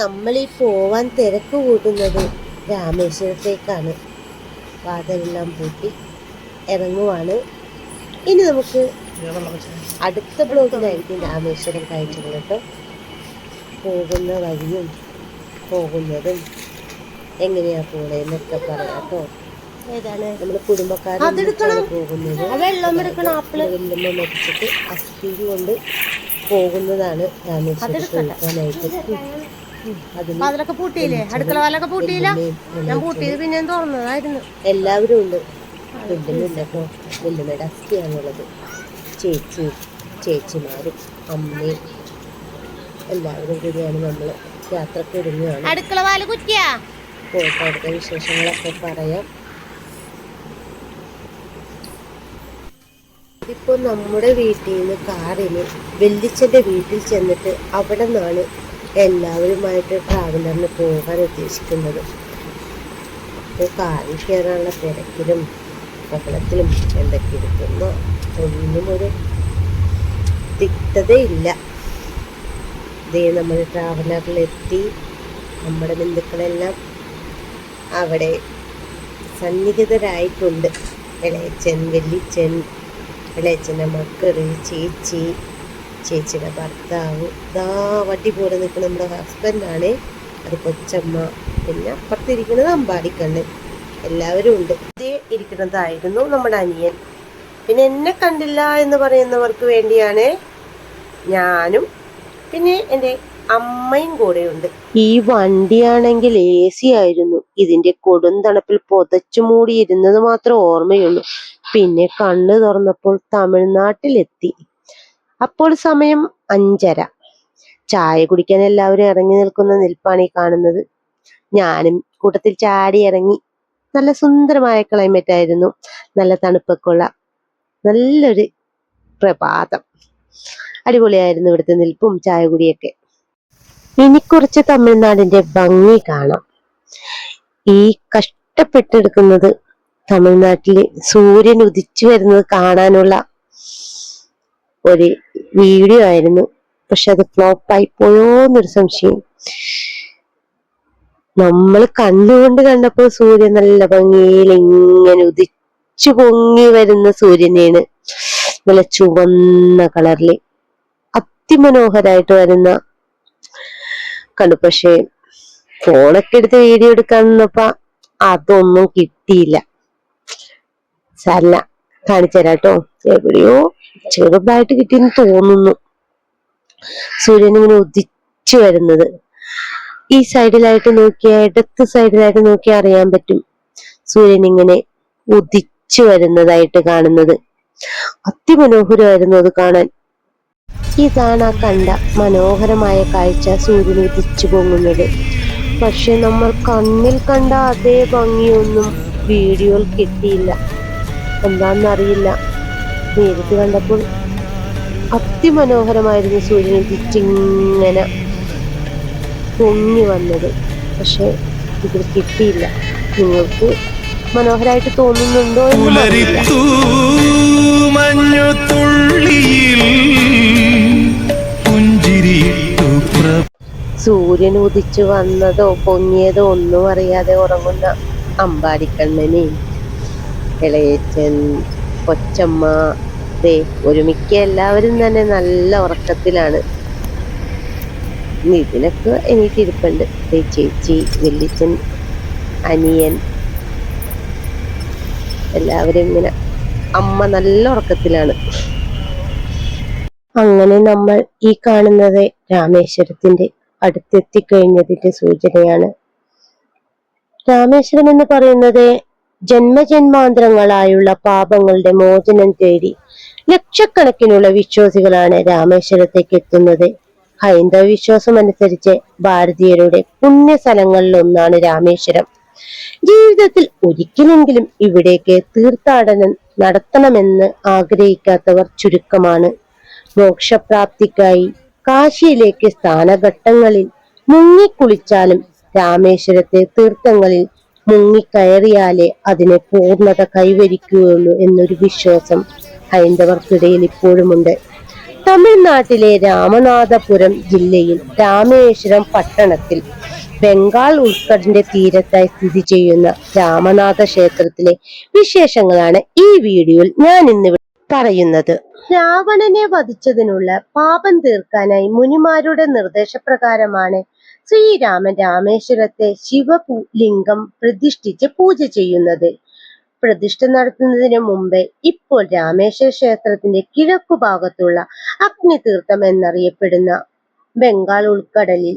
നമ്മൾ ഈ പോവാൻ തിരക്ക് കൂട്ടുന്നത് രാമേശ്വരത്തേക്കാണ്. വാതിലെല്ലാം പൂട്ടി ഇറങ്ങുവാണ്. ഇനി നമുക്ക് അടുത്ത ബ്ലോഗിലായിരിക്കും രാമേശ്വരം കാഴ്ചകൾ കേട്ടോ. പോകുന്ന വഴിയും പോകുന്നതും എങ്ങനെയാ പോണേന്നൊക്കെ പറയാം കേട്ടോ. ഏതാണ്? നമ്മുടെ കുടുംബക്കാരാണ് പോകുന്നത്. വെള്ളം മരിച്ചിട്ട് അസ്ഥിയും കൊണ്ട് പോകുന്നതാണ് രാമേശ്വരം പോകാനായിട്ട്. അതിലൊക്കെ പൂട്ടിയില്ലേ? അടുക്കള വാലൊക്കെ പൂട്ടിയില്ല? ഞാൻ പൂട്ടിയത് പിന്നെ തുറന്നതായിരുന്നു എല്ലാവരും ഉണ്ട്. വല്യമ്മയില്ല കേട്ടോ. വല്യമ്മയുടെ അസ്ഥിയാണുള്ളത് ചേച്ചി ചേച്ചിമാരും അമ്മയും എല്ലാവരും കൂടിയാണ് നമ്മൾ യാത്രയ്ക്ക് ഒരുങ്ങുകയാണ് അടുക്കള വാൽ കുറ്റിയാ? പോയിട്ട് അടുത്ത വിശേഷങ്ങളൊക്കെ പറയാം. ഇപ്പൊ നമ്മുടെ വീട്ടിൽ നിന്ന് കാറിന് വെല്ലിച്ചന്റെ വീട്ടിൽ ചെന്നിട്ട് അവിടെ നിന്നാണ് എല്ലാവരുമായിട്ട് ട്രാവലറിന് പോകാൻ ഉദ്ദേശിക്കുന്നത്. അപ്പോൾ കാറിൽ കയറാനുള്ള തിരക്കിലും ബഹളത്തിലും എന്തൊക്കെ ഇരിക്കുന്നു ഒന്നും ഒരു തിക്തതയില്ല. ഇതേ നമ്മൾ ട്രാവലറിലെത്തി നമ്മുടെ ബന്ധുക്കളെല്ലാം അവിടെ സന്നിഹിതരായിട്ടുണ്ട്. ഇളയച്ചൻ വെല്ലിച്ചൻ ഇളയച്ചന്റെ മക്കൾ ചേച്ചി ചേച്ചിയുടെ ഭർത്താവ്. ഇതാ വണ്ടി പോലെ നിൽക്കുന്ന നമ്മുടെ ഹസ്ബൻഡാണ് അത് കൊച്ചമ്മ. പിന്നെ അപ്പുറത്തിരിക്കുന്നത് അമ്പാടിക്കണ്ണ്. എല്ലാവരും ഉണ്ട്. ഇതേ ഇരിക്കുന്നതായിരുന്നു നമ്മുടെ അനിയൻ. പിന്നെ എന്നെ കണ്ടില്ല എന്ന് പറയുന്നവർക്ക് വേണ്ടിയാണ് ഞാനും പിന്നെ എന്റെ അമ്മയും കൂടെയുണ്ട്. ഈ വണ്ടിയാണെങ്കിൽ എ സി ആയിരുന്നു. ഇതിന്റെ കൊടും തണുപ്പിൽ പൊതച്ചു മൂടി ഇരുന്നത് മാത്രം ഓർമ്മയുള്ളൂ. പിന്നെ കണ്ണു തുറന്നപ്പോൾ തമിഴ്നാട്ടിലെത്തി. അപ്പോൾ സമയം അഞ്ചര. ചായ കുടിക്കാൻ എല്ലാവരും ഇറങ്ങി നിൽക്കുന്ന നിൽപ്പാണ് ഈ കാണുന്നത്. ഞാനും കൂട്ടത്തിൽ ചാടി ഇറങ്ങി. നല്ല സുന്ദരമായ ക്ലൈമറ്റ് ആയിരുന്നു. നല്ല തണുപ്പൊക്കെ ഉള്ള നല്ലൊരു പ്രഭാതം. അടിപൊളിയായിരുന്നു ഇവിടുത്തെ നിൽപ്പും ചായ കുടിയൊക്കെ ഇനി കുറച്ച് തമിഴ്നാടിന്റെ ഭംഗി കാണാം. ഈ കഷ്ടപ്പെട്ടെടുക്കുന്നത് തമിഴ്നാട്ടിൽ സൂര്യൻ ഉദിച്ചു വരുന്നത് കാണാനുള്ള ഒരു വീഡിയോ ആയിരുന്നു. പക്ഷെ അത് ഫ്ലോപ്പായി പോയോന്നൊരു സംശയം. നമ്മൾ കണ്ണുകൊണ്ട് കണ്ടപ്പോൾ സൂര്യൻ നല്ല ഭംഗിയിൽ ഇങ്ങനെ ഉദിച്ചു പൊങ്ങി വരുന്ന സൂര്യനെയാണ്. നല്ല ചുവന്ന കളറിൽ അതിമനോഹരായിട്ട് വരുന്ന കണ്ടു. പക്ഷേ ഫോണൊക്കെ എടുത്ത് വീഡിയോ എടുക്കാൻ നിന്നപ്പോ അതൊന്നും കിട്ടിയില്ല. സല്ല കാണിച്ചു തരാട്ടോ എവിടെയോ ചെറുതായിട്ട് കിട്ടിയെന്ന് തോന്നുന്നു. സൂര്യൻ ഇങ്ങനെ ഉദിച്ചു വരുന്നത്. ഈ സൈഡിലായിട്ട് നോക്കിയാൽ ഇടത്ത് സൈഡിലായിട്ട് നോക്കിയാൽ അറിയാൻ പറ്റും. സൂര്യൻ ഇങ്ങനെ ഉദിച്ചു വരുന്നതായിട്ട് കാണുന്നത്. അതിമനോഹരമായിരുന്നു അത് കാണാൻ. ഇതാണ് ആ കണ്ട മനോഹരമായ കാഴ്ച സൂര്യൻ ഉദിച്ചു പൊങ്ങുന്നത്. പക്ഷെ നമ്മൾ കണ്ണിൽ കണ്ട അതേ ഭംഗിയൊന്നും വീഡിയോയിൽ കിട്ടിയില്ല. എന്താണെന്നറിയില്ല. നേരിട്ട് കണ്ടപ്പോൾ അതിമനോഹരമായിരുന്നു സൂര്യൻ തിറ്റിങ്ങനെ പൊങ്ങി വന്നത്. പക്ഷെ ഇതിൽ കിട്ടിയില്ല. നിങ്ങൾക്ക് മനോഹരമായിട്ട് തോന്നുന്നുണ്ടോ സൂര്യൻ ഉദിച്ചു വന്നതോ പൊങ്ങിയതോ ഒന്നും അറിയാതെ ഉറങ്ങുന്ന അമ്പാടിക്കണ്ണനെയും ഇളയച്ചൻ കൊച്ചമ്മ ദേ ഒരുമിക്ക എല്ലാവരും തന്നെ നല്ല ഉറക്കത്തിലാണ്. ഇതിനൊക്കെ എനിക്ക് ദേ ചേച്ചി വെല്ലിച്ചൻ അനിയൻ എല്ലാവരും ഇങ്ങനെ അമ്മ നല്ല ഉറക്കത്തിലാണ്. അങ്ങനെ നമ്മൾ ഈ കാണുന്നത് രാമേശ്വരത്തിന്റെ അടുത്തെത്തിക്കഴിഞ്ഞതിന്റെ സൂചനയാണ്. രാമേശ്വരം എന്ന് പറയുന്നത് ജന്മജന്മാന്തരങ്ങളായുള്ള പാപങ്ങളുടെ മോചനം തേടി ലക്ഷക്കണക്കിനുള്ള വിശ്വാസികളാണ് രാമേശ്വരത്തേക്ക് എത്തുന്നത്. ഹൈന്ദവ വിശ്വാസം അനുസരിച്ച് ഭാരതീയരുടെ പുണ്യ സ്ഥലങ്ങളിൽ ഒന്നാണ് രാമേശ്വരം. ജീവിതത്തിൽ ഒരിക്കലെങ്കിലും ഇവിടേക്ക് തീർത്ഥാടനം നടത്തണമെന്ന് ആഗ്രഹിക്കാത്തവർ ചുരുക്കമാണ്. മോക്ഷപ്രാപ്തിക്കായി കാശിയിലേക്ക് സ്ഥാനഘട്ടങ്ങളിൽ മുങ്ങിക്കുളിച്ചാലും രാമേശ്വരത്തെ തീർത്ഥങ്ങളിൽ മുങ്ങിക്കയറിയാലേ അതിന് പൂർണത കൈവരിക്കുകയുള്ളൂ എന്നൊരു വിശ്വാസം ഹൈന്ദവർക്കിടയിൽ ഇപ്പോഴുമുണ്ട്. തമിഴ്നാട്ടിലെ രാമനാഥപുരം ജില്ലയിൽ രാമേശ്വരം പട്ടണത്തിൽ ബംഗാൾ ഉൾക്കടലിന്റെ തീരത്തായി സ്ഥിതി ചെയ്യുന്ന രാമനാഥ ക്ഷേത്രത്തിലെ വിശേഷങ്ങളാണ് ഈ വീഡിയോയിൽ ഞാൻ ഇന്ന് പറയുന്നത്. രാവണനെ വധിച്ചതിനുള്ള പാപം തീർക്കാനായി മുനിമാരുടെ നിർദ്ദേശപ്രകാരമാണ് ശ്രീരാമൻ രാമേശ്വരത്തെ ശിവലിംഗം പ്രതിഷ്ഠിച്ച് പൂജ ചെയ്യുന്നത്. പ്രതിഷ്ഠ നടത്തുന്നതിന് മുമ്പേ ഇപ്പോൾ രാമേശ്വര ക്ഷേത്രത്തിന്റെ കിഴക്കു ഭാഗത്തുള്ള അഗ്നിതീർത്ഥം എന്നറിയപ്പെടുന്ന ബംഗാൾ ഉൾക്കടലിൽ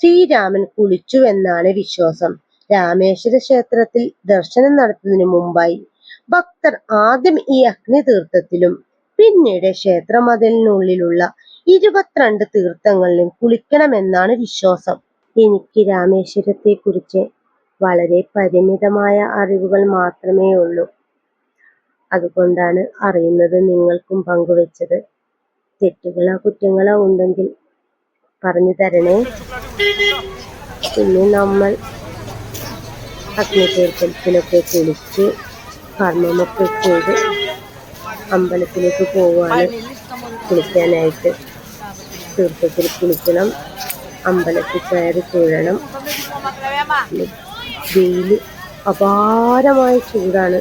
ശ്രീരാമൻ കുളിച്ചു എന്നാണ് വിശ്വാസം. രാമേശ്വര ക്ഷേത്രത്തിൽ ദർശനം നടത്തുന്നതിന് മുമ്പായി ഭക്തർ ആദ്യം ഈ അഗ്നിതീർത്ഥത്തിലും പിന്നീട് ക്ഷേത്രമതിലിനുള്ളിലുള്ള ഇരുപത്തിരണ്ട് തീർത്ഥങ്ങളിലും കുളിക്കണമെന്നാണ് വിശ്വാസം. എനിക്ക് രാമേശ്വരത്തെ കുറിച്ച് വളരെ പരിമിതമായ അറിവുകൾ മാത്രമേ ഉള്ളൂ. അതുകൊണ്ടാണ് അറിയുന്നത് നിങ്ങൾക്കും പങ്കുവെച്ചത്. തെറ്റുകളോ കുറ്റങ്ങളോ ഉണ്ടെങ്കിൽ പറഞ്ഞു തരണേ. പിന്നെ നമ്മൾ അഗ്നിതീർത്ഥത്തിലൊക്കെ കുളിച്ച് കർമ്മമൊക്കെ ചെയ്ത് അമ്പലത്തിലേക്ക് പോവാണ് കുളിക്കാനായിട്ട്. തീർത്ഥത്തിൽ കുളിക്കണം. അമ്പലത്തിൽ കയറി തൊഴണം. വെയിൽ അപാരമായ ചൂടാണ്.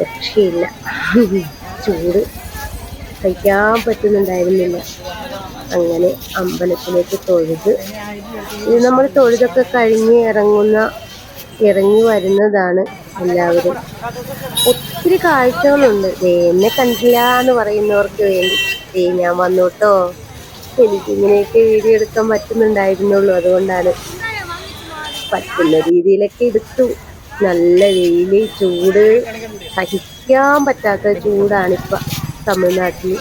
രക്ഷയില്ല. ചൂട് കഴിക്കാൻ പറ്റുന്നുണ്ടായിരുന്നില്ല. അങ്ങനെ അമ്പലത്തിലേക്ക് തൊഴുത്. ഇത് നമ്മൾ തൊഴുതൊക്കെ കഴിഞ്ഞ് ഇറങ്ങുന്ന ഇറങ്ങി വരുന്നതാണ് എല്ലാവരും. ഒത്തിരി കാഴ്ചകളുണ്ട്. എന്നെ കണ്ടില്ല എന്ന് പറയുന്നവർക്ക് വേണ്ടി. ദേ ഞാൻ വന്നോട്ടോ. എനിക്ക് ഇങ്ങനെയൊക്കെ വീഡിയോ എടുക്കാൻ പറ്റുന്നുണ്ടായിരുന്നുള്ളൂ അതുകൊണ്ടാണ്. പറ്റുന്ന രീതിയിലൊക്കെ എടുത്തു. നല്ല വെയിൽ ചൂട്. സഹിക്കാൻ പറ്റാത്ത ചൂടാണിപ്പ തമിഴ്നാട്ടിൽ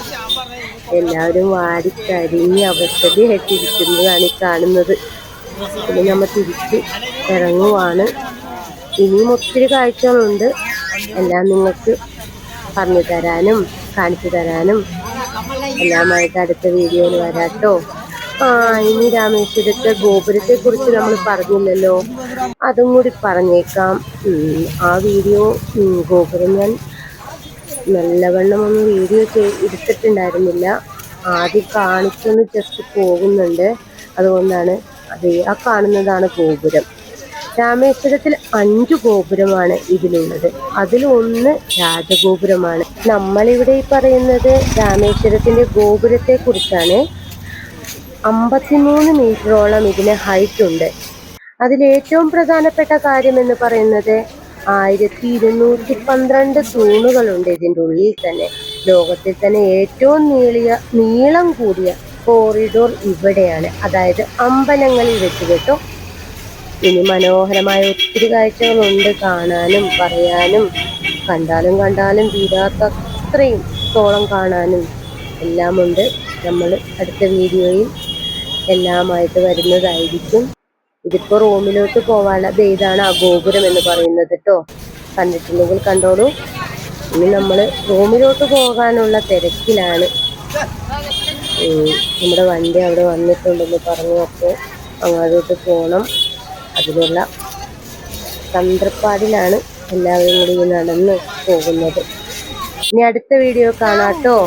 എല്ലാവരും വാടിക്കരിഞ്ഞ് അവസ്ഥയായിട്ടിരിക്കുന്നതാണ് ഈ കാണുന്നത്. പിന്നെ നമ്മൾ തിരിച്ച് ഇറങ്ങുവാണ്. ഇനിയും ഒത്തിരി കാഴ്ചകളുണ്ട്. എല്ലാം നിങ്ങൾക്ക് പറഞ്ഞു തരാനും കാണിച്ചു തരാനും എല്ലാമായിട്ട് അടുത്ത വീഡിയോയിൽ വരാട്ടോ ആ ഇനി രാമേശ്വരത്തെ ഗോപുരത്തെ കുറിച്ച് നമ്മൾ പറഞ്ഞില്ലല്ലോ. അതും കൂടി പറഞ്ഞേക്കാം. ആ വീഡിയോ ഗോപുരം ഞാൻ നല്ലവണ്ണം ഒന്ന് വീഡിയോ ചെയ് എടുത്തിട്ടുണ്ടായിരുന്നില്ല. ആദ്യം കാണിച്ചൊന്ന് ജസ്റ്റ് പോകുന്നുണ്ട്. അതുകൊണ്ടാണ് അതെ ആ കാണുന്നതാണ് ഗോപുരം. രാമേശ്വരത്തിൽ അഞ്ചു ഗോപുരമാണ് ഇതിലുള്ളത്. അതിൽ ഒന്ന് രാജഗോപുരമാണ്. നമ്മളിവിടെ പറയുന്നത് രാമേശ്വരത്തിന്റെ ഗോപുരത്തെ കുറിച്ചാണ് അമ്പത്തിമൂന്ന് മീറ്ററോളം ഇതിന് ഹൈറ്റ് ഉണ്ട്. അതിൽ ഏറ്റവും പ്രധാനപ്പെട്ട കാര്യം എന്ന് പറയുന്നത് ആയിരത്തി ഇരുന്നൂറ്റി പന്ത്രണ്ട് തൂണുകളുണ്ട് ഇതിന്റെ ഉള്ളിൽ തന്നെ. ലോകത്തിൽ തന്നെ ഏറ്റവും നീളിയ നീളം കൂടിയ കോറിഡോർ ഇവിടെയാണ്. അതായത് അമ്പലങ്ങളിൽ വെച്ച് കേട്ടോ. ഇനി മനോഹരമായ ഒത്തിരി കാഴ്ചകളുണ്ട് കാണാനും പറയാനും കണ്ടാലും കണ്ടാലും തീരാത്ത അത്രയും തോളം കാണാനും എല്ലാമുണ്ട്. നമ്മൾ അടുത്ത വീഡിയോയിൽ എല്ലാമായിട്ട് വരുന്നതായിരിക്കും. ഇതിപ്പോൾ റൂമിലോട്ട് പോവാനുള്ള ദേ ഇതാണ് ആ ഗോപുരം എന്ന് പറയുന്നത് കേട്ടോ. കണ്ടിട്ടുണ്ടെങ്കിൽ കണ്ടോളൂ. ഇനി നമ്മൾ റൂമിലോട്ട് പോകാനുള്ള തിരക്കിലാണ്. നമ്മുടെ വണ്ടി അവിടെ വന്നിട്ടുണ്ടെന്ന് പറഞ്ഞു അപ്പോൾ അങ്ങോട്ട് പോകണം അതിനുള്ള തന്ത്രപ്പാടിലാണ് എല്ലാവരും കൂടി നടന്ന് പോകുന്നത്. ഇനി അടുത്ത വീഡിയോ കാണാട്ടോ